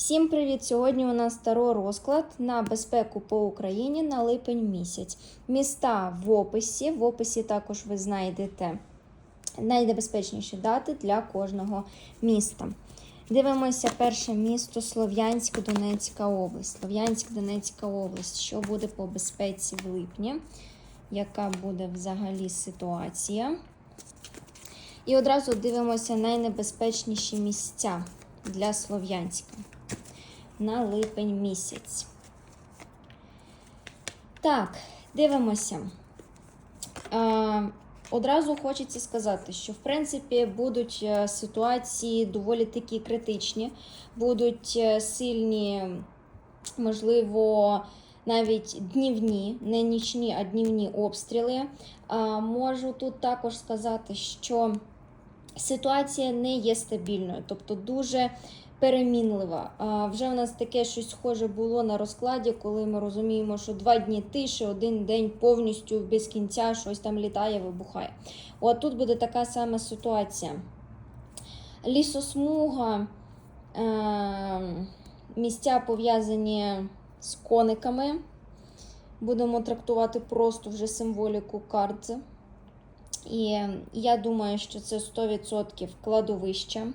Всім привіт! Сьогодні у нас старо розклад на безпеку по Україні на липень місяць. Міста в описі. В описі також ви знайдете найнебезпечніші дати для кожного міста. Дивимося перше місто Слов'янськ, Донецька область. Слов'янськ, Донецька область. Що буде по безпеці в липні? Яка буде взагалі ситуація? І одразу дивимося найнебезпечніші місця для Слов'янська на липень місяць. Так, дивимося. Е, одразу хочеться сказати, що в принципі будуть е, ситуації доволі такі критичні, будуть е, сильні, можливо, навіть днівні, не нічні, а днівні обстріли. Е, можу тут також сказати, що ситуація не є стабільною, тобто дуже перемінлива. Вже в нас таке щось схоже було на розкладі, коли ми розуміємо, що два дні тиші, один день повністю без кінця щось там літає, вибухає. От тут буде така сама ситуація. Лісосмуга, е- місця пов'язані з кониками. Будемо трактувати просто вже символіку карти. І я думаю, що це 100% кладовища,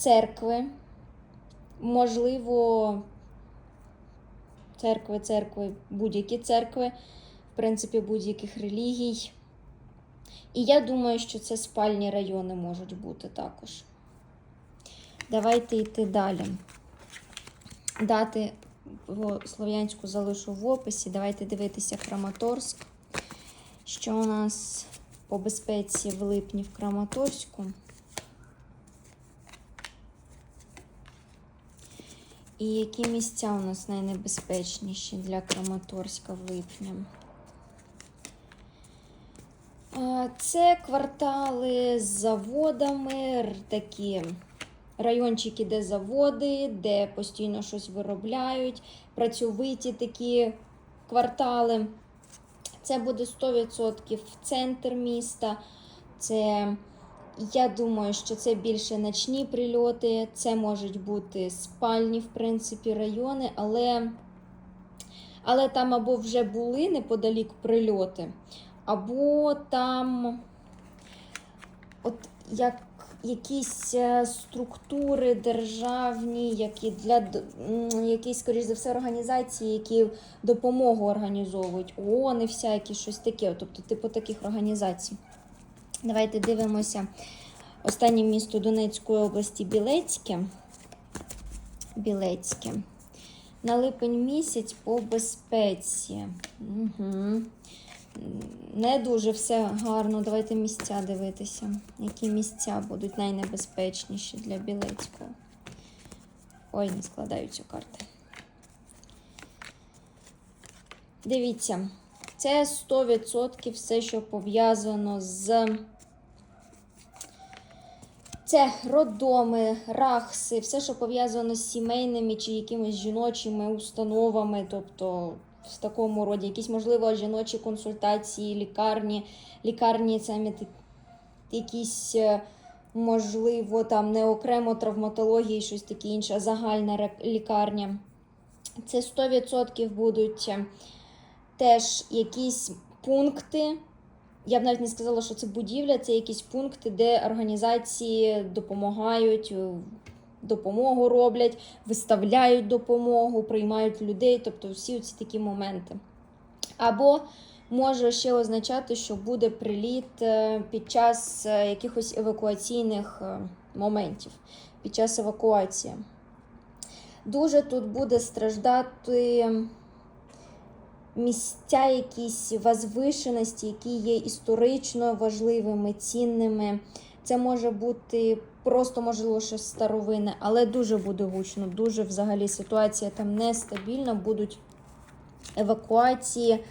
церкви, можливо, церкви, церкви, будь-які церкви, в принципі, будь-яких релігій. І я думаю, що це спальні райони можуть бути також. Давайте йти далі. Дати Слов'янську залишу в описі. Давайте дивитися Краматорськ. Що у нас по безпеці в липні в Краматорську? І які місця у нас найнебезпечніші для Краматорська в липні? Це квартали з заводами, такі райончики, де заводи, де постійно щось виробляють, працьовиті такі квартали. Це буде 100% центр міста. Це, я думаю, що це більше ночні прильоти, це можуть бути спальні, в принципі, райони, але, але там або вже були неподалік прильоти, або там от як якісь е, структури державні, які для якісь, скоріш за все, організації, які допомогу організовують, ООН і всякі щось таке, тобто типу таких організацій. Давайте дивимося останнє місто Донецької області Білецьке. Білецьке. На липень місяць по безпеці. Угу. Не дуже все гарно. Давайте місця дивитися. Які місця будуть найнебезпечніші для Білецького. Ой, не складаються карти. Дивіться, це 100% все, що пов'язано з. Це роддоми, рахси, все, що пов'язано з сімейними чи якимись жіночими установами, тобто в такому роді, якісь, можливо, жіночі консультації, лікарні, лікарні самі якісь, е, можливо, там не окремо травматології, щось таке інше, загальна лікарня. Це 100% будуть е, теж якісь пункти. Я б навіть не сказала, що це будівля, це якісь пункти, де організації допомагають, е, допомогу роблять, виставляють допомогу, приймають людей, тобто всі ці такі моменти. Або може ще означати, що буде приліт е, під час е, якихось евакуаційних моментів, під час евакуації. Дуже тут буде страждати місця, якісь возвишеності, які є історично важливими, цінними. Це може бути просто, можливо, щось старовинне, але дуже буде гучно, дуже взагалі ситуація там нестабільна, будуть евакуації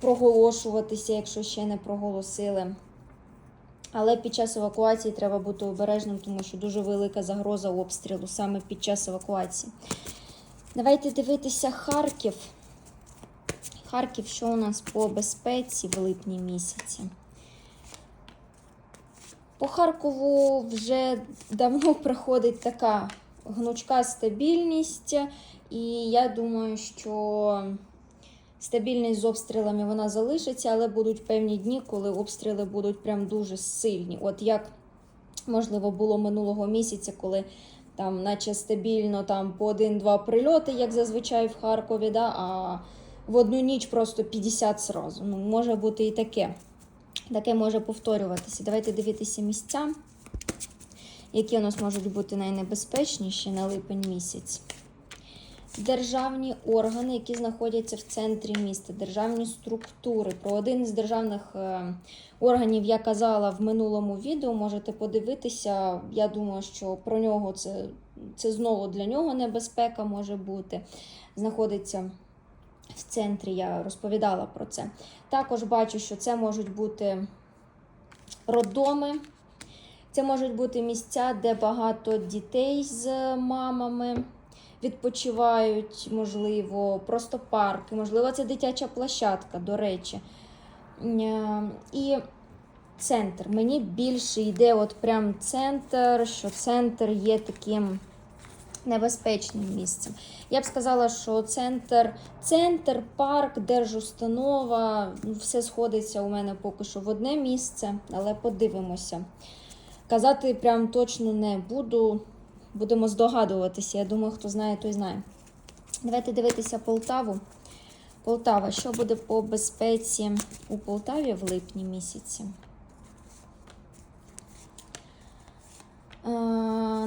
проголошуватися, якщо ще не проголосили. Але під час евакуації треба бути обережним, тому що дуже велика загроза обстрілу саме під час евакуації. Давайте дивитися Харків. Харків, що у нас по безпеці в липні місяці? По Харкову вже давно проходить така гнучка стабільність, і я думаю, що стабільність з обстрілами вона залишиться, але будуть певні дні, коли обстріли будуть прям дуже сильні. От як можливо було минулого місяця, коли там, наче стабільно там по один-два прильоти, як зазвичай в Харкові, да, а в одну ніч просто 50 зразу. Ну, може бути і таке. Таке може повторюватися. Давайте дивитися місця, які у нас можуть бути найнебезпечніші на липень місяць. Державні органи, які знаходяться в центрі міста, державні структури. Про один з державних е, органів я казала в минулому відео. Можете подивитися. Я думаю, що про нього це, це знову для нього небезпека може бути. Знаходиться в центрі, я розповідала про це. Також бачу, що це можуть бути роддоми. Це можуть бути місця, де багато дітей з мамами відпочивають, можливо, просто парки, можливо, це дитяча площадка, до речі. Е, І центр. Мені більше йде от прям центр, що центр є таким небезпечним місцем. Я б сказала, що центр, центр, парк, держустанова, ну, все сходиться у мене поки що в одне місце, але подивимося. Казати прям точно не буду. Будемо здогадуватися. Я думаю, хто знає, той знає. Давайте дивитися Полтаву. Полтава, що буде по безпеці у Полтаві в липні місяці?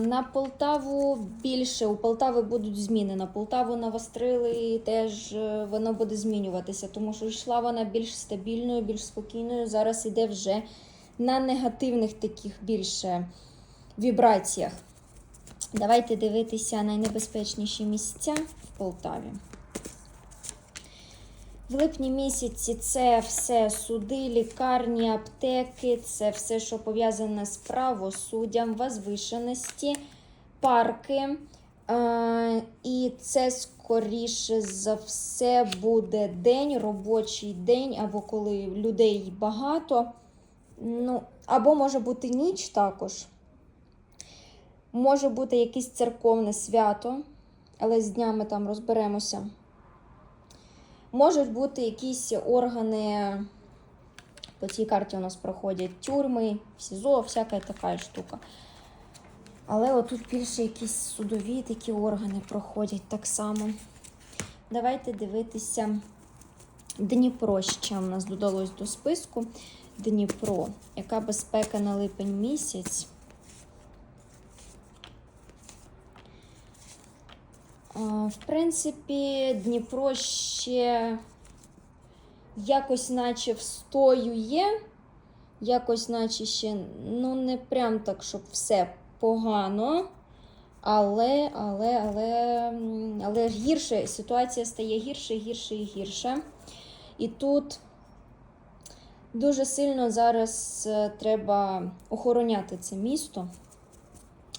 На Полтаву більше. У Полтави будуть зміни. На Полтаву навострили теж е, воно буде змінюватися, тому що йшла вона більш стабільною, більш спокійною. Зараз іде вже на негативних таких більше вібраціях. Давайте дивитися найнебезпечніші місця в Полтаві. В липні місяці це все суди, лікарні, аптеки, це все, що пов'язане з правосуддям, возвишеності, парки. Е, І це, скоріше за все, буде день, робочий день, або коли людей багато. Ну, Або може бути ніч також. Може бути якесь церковне свято, але з днями там розберемося. Можуть бути якісь органи, по цій карті у нас проходять тюрми, СІЗО, всяка така штука. Але отут більше якісь судові такі органи проходять так само. Давайте дивитися Дніпро ще у нас додалось до списку. Дніпро. Яка безпека на липень місяць? В принципі, Дніпро ще якось наче встоює, якось наче ще, ну, не прям так, щоб все погано. Але, але, але, але гірше, ситуація стає гірше, гірше і гірше. І тут дуже сильно зараз е, треба охороняти це місто.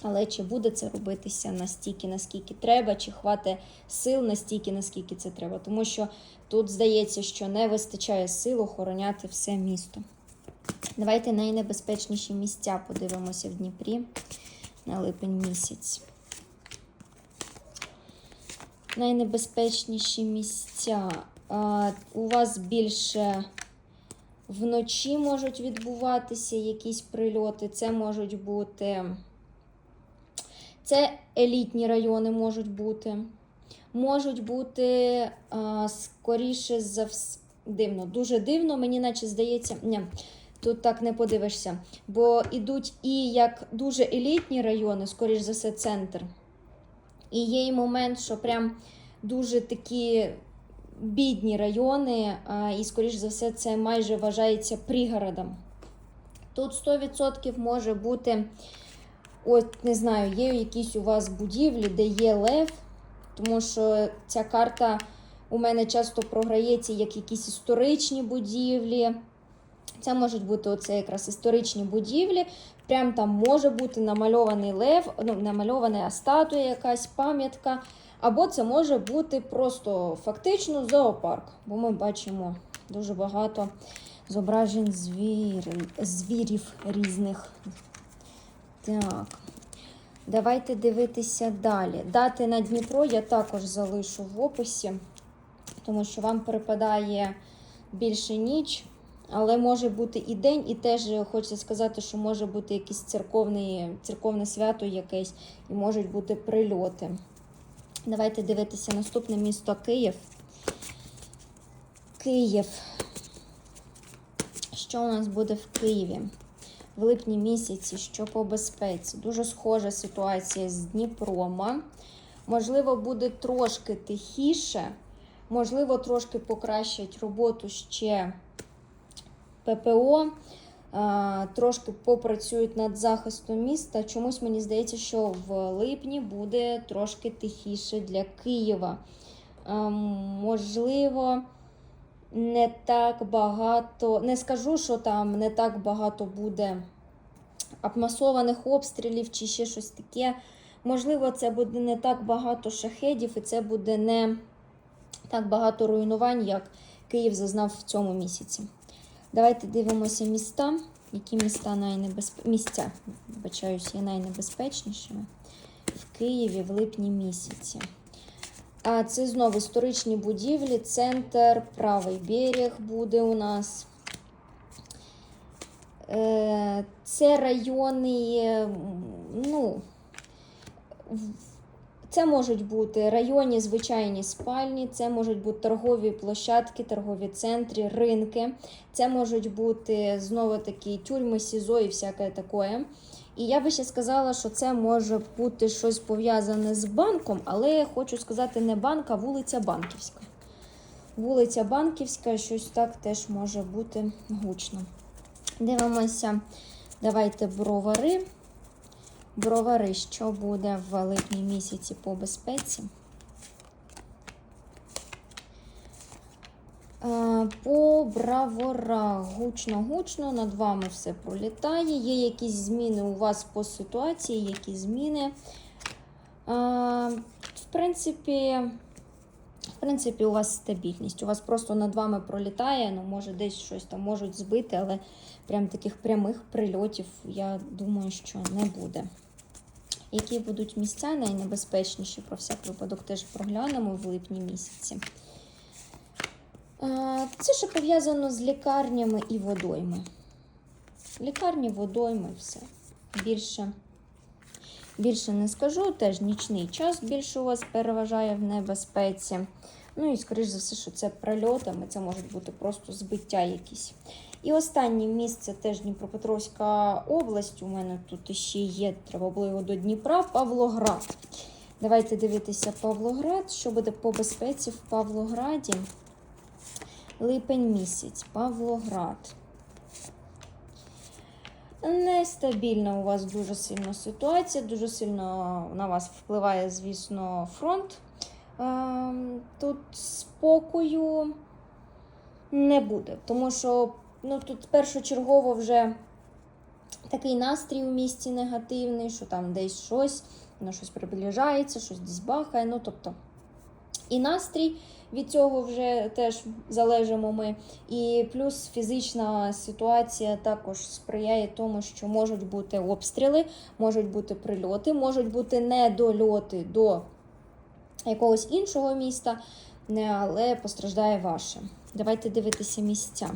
Але чи буде це робитися настільки, наскільки треба, чи хватить сил настільки, наскільки це треба? Тому що тут здається, що не вистачає сил охороняти все місто. Давайте найнебезпечніші місця подивимося в Дніпрі на липень місяць. Найнебезпечніші місця. У вас більше вночі можуть відбуватися якісь прильоти. Це можуть бути. Це елітні райони можуть бути. Можуть бути скоріше за все. Дивно, дуже дивно, мені наче здається, ні, тут так не подивишся. Бо йдуть і як дуже елітні райони, скоріш за все, центр. І є і момент, що прям дуже такі бідні райони, і, скоріш за все, це майже вважається пригородом. Тут 100% може бути. От, не знаю, є якісь у вас будівлі, де є лев, тому що ця карта у мене часто програється як якісь історичні будівлі. Це можуть бути оце якраз історичні будівлі. Прям там може бути намальований лев, ну, намальована статуя, якась пам'ятка. Або це може бути просто фактично зоопарк, бо ми бачимо дуже багато зображень звір... звірів різних. Так. Давайте дивитися далі. Дати на Дніпро я також залишу в описі, тому що вам припадає більше ніч, але може бути і день, і теж хочеться сказати, що може бути якесь церковне, церковне свято якесь, і можуть бути прильоти. Давайте дивитися наступне місто Київ. Київ. Що у нас буде в Києві? В липні місяці, що по безпеці. Дуже схожа ситуація з Дніпрома. Можливо, буде трошки тихіше, можливо, трошки покращать роботу ще ППО, трошки попрацюють над захистом міста. Чомусь мені здається, що в липні буде трошки тихіше для Києва. Можливо, не так багато, не скажу, що там не так багато буде масованих обстрілів чи ще щось таке. Можливо, це буде не так багато шахедів, і це буде не так багато руйнувань, як Київ зазнав в цьому місяці. Давайте дивимося міста. Які міста найнебезпечніші? Місця, вибачаюсь, є найнебезпечнішими в Києві в липні місяці. А це знову історичні будівлі, центр, правий берег буде у нас. Е, Це райони, ну, це можуть бути районні звичайні спальні, це можуть бути торгові площадки, торгові центри, ринки. Це можуть бути знову такі тюрми, СІЗО і всяке таке. І я би ще сказала, що це може бути щось пов'язане з банком, але хочу сказати не банк, а вулиця Банківська. Вулиця Банківська, щось так теж може бути гучно. Дивимося, давайте бровари. Бровари, що буде в липні місяці по безпеці? Е, По браворах гучно-гучно, над вами все пролітає. Є якісь зміни у вас по ситуації, які зміни. В принципі, в принципі, у вас стабільність. У вас просто над вами пролітає, ну, може, десь щось там можуть збити, але прям таких прямих прильотів, я думаю, що не буде. Які будуть місця найнебезпечніші, про всяк випадок теж проглянемо в липні місяці. Це ще пов'язано з лікарнями і водойми. Лікарні, водойми, все. Більше, більше не скажу, теж нічний час більше у вас переважає в небезпеці. Ну і, скоріш за все, що це прильотами, це можуть бути просто збиття якісь. І останнє місце теж Дніпропетровська область. У мене тут ще є, треба до Дніпра, Павлоград. Давайте дивитися Павлоград. Що буде по безпеці в Павлограді? Липень місяць, Павлоград. Нестабільна у вас дуже сильно ситуація, дуже сильно на вас впливає, звісно, фронт. Ем, Тут спокою не буде, тому що ну, тут першочергово вже такий настрій у місті негативний, що там десь щось, воно щось приближається, щось десь бахає. Ну, тобто, і настрій від цього вже теж залежимо ми. І плюс фізична ситуація також сприяє тому, що можуть бути обстріли, можуть бути прильоти, можуть бути недольоти до якогось іншого міста, але постраждає ваше. Давайте дивитися місця.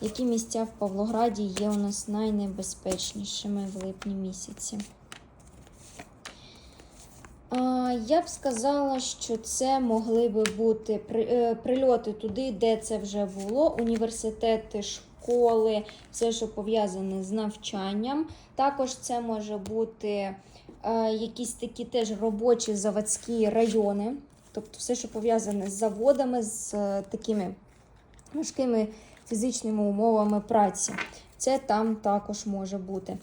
Які місця в Павлограді є у нас найнебезпечнішими в липні місяці? Я б сказала, що це могли би бути е, прильоти туди, де це вже було, університети, школи, все, що пов'язане з навчанням. Також це може бути е, якісь такі теж робочі заводські райони, тобто все, що пов'язане з заводами, з е, такими важкими фізичними умовами праці. Це там також може бути.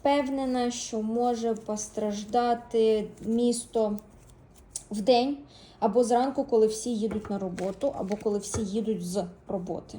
Впевнена, що може постраждати місто в день або зранку, коли всі їдуть на роботу, або коли всі їдуть з роботи.